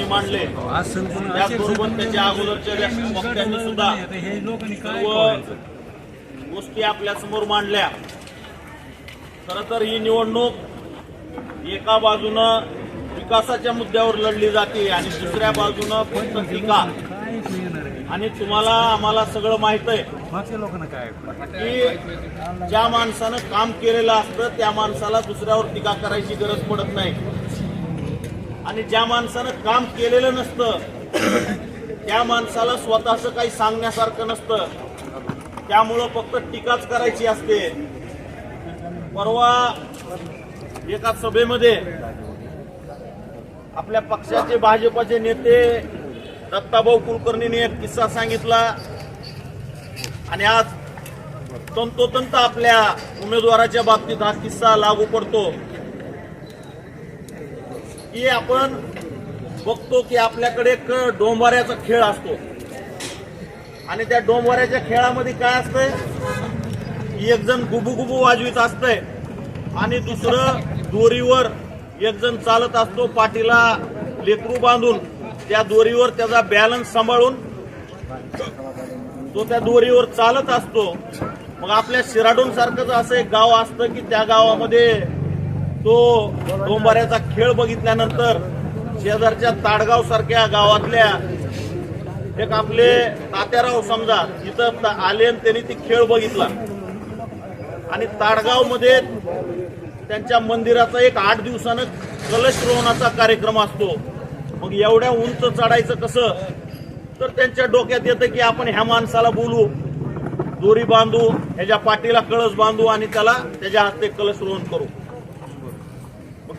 त्यांनी मांडले. त्याचबरोबर त्याच्या अगोदरच्या वक्त्यांनी सुद्धा सर्व? गोष्टी आपल्यासमोर मांडल्या. खर तर ही निवडणूक एका बाजूनं विकासाच्या मुद्द्यावर लढली जाते आणि दुसऱ्या बाजूनं फक्त टीका. आणि तुम्हाला आम्हाला सगळं माहीत आहे की ज्या माणसानं काम केलेलं असतं त्या माणसाला दुसऱ्यावर टीका करायची गरज पडत नाही. आणि ज्या माणसानं काम केलेलं नसतं त्या माणसाला स्वतःच काही सांगण्यासारखं नसतं. त्यामुळं फक्त टीकाच करायची असते. परवा एका सभेमध्ये आपल्या पक्षाचे भाजपाचे नेते दत्ताभाऊ कुलकर्णीने एक किस्सा सांगितला. आणि आज तंतोतंत आपल्या उमेदवाराच्या बाबतीत हा किस्सा लागू पडतो. की आपण बघतो की आपल्याकडे एक डोंबाऱ्याचा खेळ असतो. आणि त्या डोंबाऱ्याच्या खेळामध्ये काय असतंय? एक जण गुबू गुबू वाजवीत असतंय आणि दुसरं दोरीवर एक जण चालत असतो पाठीला लेकरू बांधून. त्या दोरीवर त्याचा बॅलन्स सांभाळून तो त्या दोरीवर चालत असतो. मग आपल्या शिराडून सारखंच असं एक गाव असतं की त्या गावामध्ये तो डोंबाऱ्याचा खेळ बघितल्यानंतर शेजारच्या ताडगाव सारख्या गावातल्या एक आपले तात्याराव समजा इथं आले त्यांनी ती खेळ बघितला. आणि ताडगावमध्ये त्यांच्या मंदिराचा एक आठ दिवसानं कलश रोवणाचा कार्यक्रम असतो. मग एवढ्या उंच चढायचं कसं? तर त्यांच्या डोक्यात येतं की आपण ह्या माणसाला बोलू दोरी बांधू ह्याच्या पाठीला कळस बांधू आणि त्याला त्याच्या हस्ते कलश रोहन करू.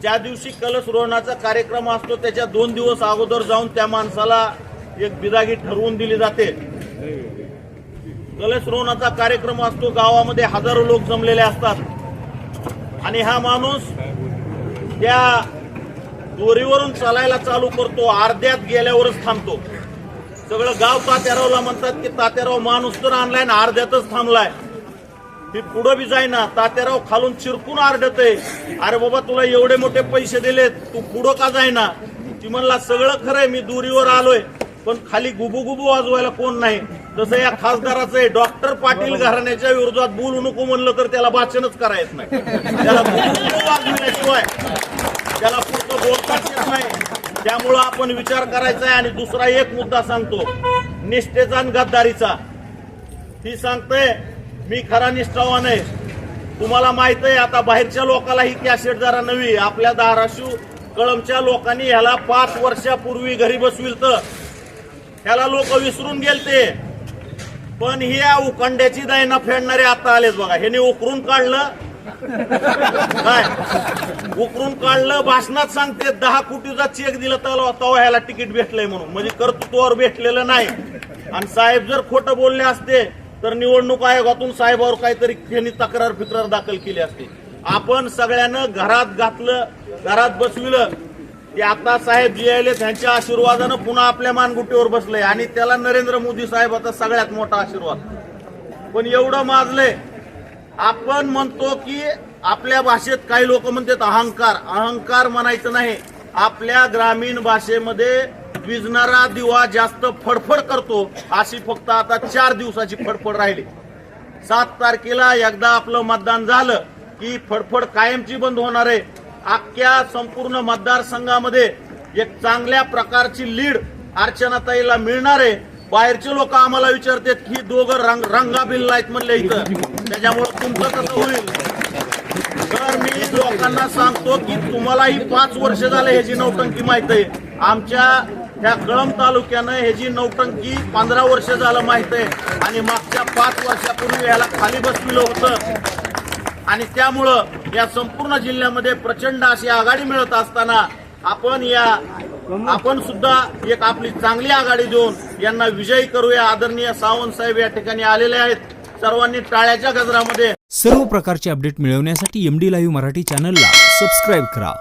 ज्या दिवशी कलश रोहणाचा कार्यक्रम असतो त्याच्या दोन दिवस अगोदर जाऊन त्या माणसाला एक बिदागी ठरवून दिली जाते. कलश रोहणाचा कार्यक्रम असतो गावामध्ये हजारो लोक जमलेले असतात. आणि हा माणूस त्या दोरीवरून चालायला चालू करतो अर्ध्यात गेल्यावरच थांबतो. सगळं गाव तात्यारावला म्हणतात की तात्याराव माणूस तर आणलाय ना अर्ध्यातच थांबलाय. ती पुढं बी जाईना. तात्याराव खालून चिरकून आरडत आहे अरे बाबा तुला एवढे मोठे पैसे दिलेत तू पुढं का जाईना? ती म्हणला सगळं खरंय मी दुरीवर आलोय. पण खाली गुबू गुबू वाजवायला कोण नाही. तसं या खासदाराचं आहे. डॉक्टर पाटील घराण्याच्या विरोधात बोलू नको म्हणलं तर त्याला वाचनच करायचं नाही. त्याला गुबू त्याला पुढचं बोलताच येत नाही. त्यामुळं आपण विचार करायचा आहे आणि दुसरा एक मुद्दा सांगतो. निष्ठेचा आणि गद्दारीचा. ती सांगते मी खरा निष्ठावान आहे. तुम्हाला माहीत आहे आता बाहेरच्या लोकांना ही कॅसेट जरा नवी आपल्या धाराशिव कळमच्या लोकांनी ह्याला पाच वर्षापूर्वी घरी बसविल तर ह्याला लोक विसरून गेलते. पण ही या उखंड्याची दैना फेडणारे आता आलेच बघा. ह्याने उकरून काढलं. काय? उकरून काढलं भाषणात सांगते दहा कोटीचा चेक दिला तर तेव्हा ह्याला तिकीट भेटलंय म्हणून. म्हणजे कर्तृत्वावर भेटलेलं नाही. आणि साहेब जर खोटं बोलले असते तर निवडणूक आयोगातून साहेबावर काहीतरी त्यांनी तक्रार फिक्रार दाखल केली असते. आपण सगळ्यांना घरात घातलं घरात बसविलं. की आता साहेब जी आले त्यांच्या आशीर्वादानं पुन्हा आपल्या मानगुटीवर बसले आणि त्याला नरेंद्र मोदी साहेबाचा सगळ्यात मोठा आशीर्वाद. पण एवढं माजलंय. आपण म्हणतो की आपल्या भाषेत काही लोक म्हणतात अहंकार. अहंकार म्हणायचं नाही. आपल्या ग्रामीण भाषेमध्ये विजणारा दिवा जास्त फडफड करतो अशी फक्त आता चार दिवसाची फडफड राहिली. सात तारखेला एकदा आपलं मतदान झालं की फडफड कायमची बंद होणार आहे. अख्ख्या संपूर्ण मतदारसंघामध्ये एक चांगल्या प्रकारची लीड अर्चनाताईला मिळणार आहे. बाहेरचे लोक आम्हाला विचारतात की दोघं रंग रंगाबिल आहेत म्हणले इथं. त्याच्यामुळे तुमचं कसं होईल. तर मी लोकांना सांगतो की तुम्हालाही पाच वर्ष झाले ह्याची नौटंकी माहीत आहे. आमच्या ह्या कळंब तालुक्यानं ह्याची नौटंकी पंधरा वर्ष झालं माहीत आहे आणि मागच्या पाच वर्षापूर्वी ह्याला खाली बसविलं होतं. आणि त्यामुळं या संपूर्ण जिल्ह्यामध्ये प्रचंड अशी आघाडी मिळत असताना आपण या आपण सुद्धा एक आपली चांगली आघाडी देऊन यांना विजयी करूया. आदरणीय सावंत साहेब या ठिकाणी आलेले आहेत. सर्वांनी टाळ्याच्या गजरामध्ये सर्व प्रकारचे अपडेट मिळवण्यासाठी एम डी लाईव्ह मराठी चॅनलला सबस्क्राईब करा.